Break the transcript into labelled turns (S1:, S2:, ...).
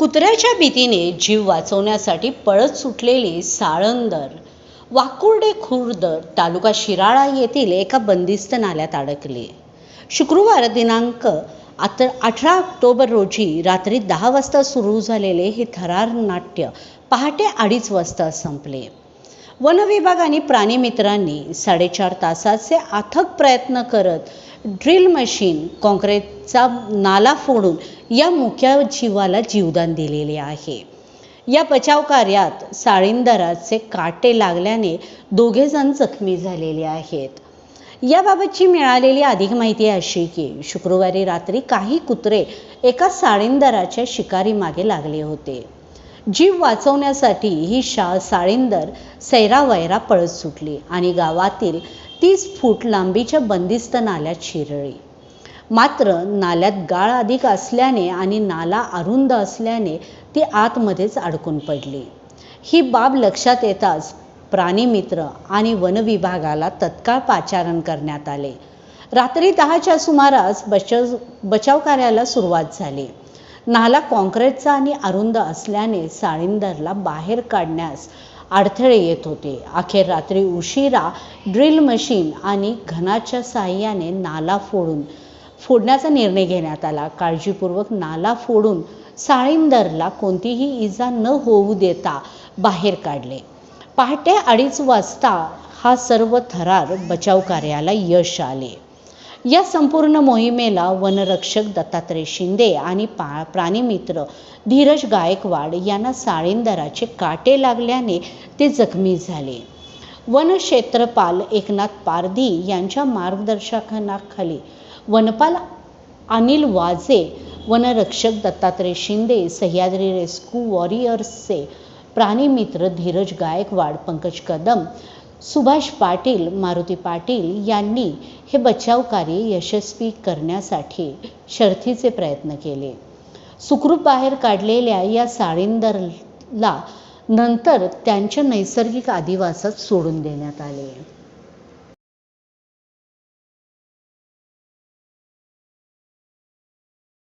S1: कुत्र्याच्या भीतीने जीव वाचवण्यासाठी पळत सुटलेले साळंदर वाकुर्डे खुर्द तालुका शिराळा येथील एका बंदिस्त नाल्यात अडकले. शुक्रवार दिनांक आत अठरा ऑक्टोबर रोजी रात्री दहा वाजता सुरू झालेले हे थरार नाट्य पहाटे अडीच वाजता संपले. वनविभाग आणि प्राणीमित्रांनी साडेचार तासाचे अथक प्रयत्न करत ड्रिल मशीन काँक्रीटचा नाला फोडून या मुख्या जीवाला जीवदान दिलेले आहे. या बचाव कार्यात साळींदराचे काटे लागल्याने दोघे जण जखमी झालेले आहेत. याबाबतची मिळालेली अधिक माहिती अशी की शुक्रवारी रात्री काही कुत्रे एका साळींदराच्या शिकारी मागे लागले होते. जीव वाचवण्यासाठी ही शा साळिंदर सैरावैरा पळत सुटली आणि गावातील तीस फूट लांबीच्या बंदिस्त नाल्यात शिरली. मात्र नाल्यात गाळ अधिक असल्याने आणि नाला अरुंद असल्याने ती आतमध्येच अडकून पडली. ही बाब लक्षात येताच प्राणीमित्र आणि वनविभागाला तत्काळ पाचारण करण्यात आले. रात्री दहाच्या सुमारास बचाव बचाव कार्याला सुरुवात झाली. नाला काँक्रीटचा आणि अरुंद असल्याने साळिंदरला बाहेर काढण्यास अडथळे येत होते. अखेर रात्री उशिरा ड्रिल मशीन आणि घनाच्या साह्याने नाला फोडून फोडण्याचा निर्णय घेण्यात आला. काळजीपूर्वक नाला फोडून साळिंदरला कोणतीही इजा न होऊ देता बाहेर काढले. पहाटे अडीच वाजता हा सर्व थरार बचाव कार्याला यश आले. या संपूर्ण मोहिमेला वनरक्षक दत्तात्रय शिंदे आणि पा प्राणीमित्र धीरज गायकवाड यांना साळींदराचे काटे लागल्याने ते जखमी झाले. वनक्षेत्रपाल एकनाथ पारधी यांच्या मार्गदर्शनाखाली वनपाल अनिल वाजे वनरक्षक दत्तात्रय शिंदे सह्याद्री रेस्क्यू वॉरियर्सचे प्राणीमित्र धीरज गायकवाड पंकज कदम सुभाष पाटील मारुती पाटील यांनी हे बचाव कार्य यशस्वी करण्यासाठी शर्थीचे प्रयत्न केले. सुखरूप बाहेर काढलेल्या या साळींदरला नंतर त्यांच्या नैसर्गिक आदिवासात सोडून देण्यात आले.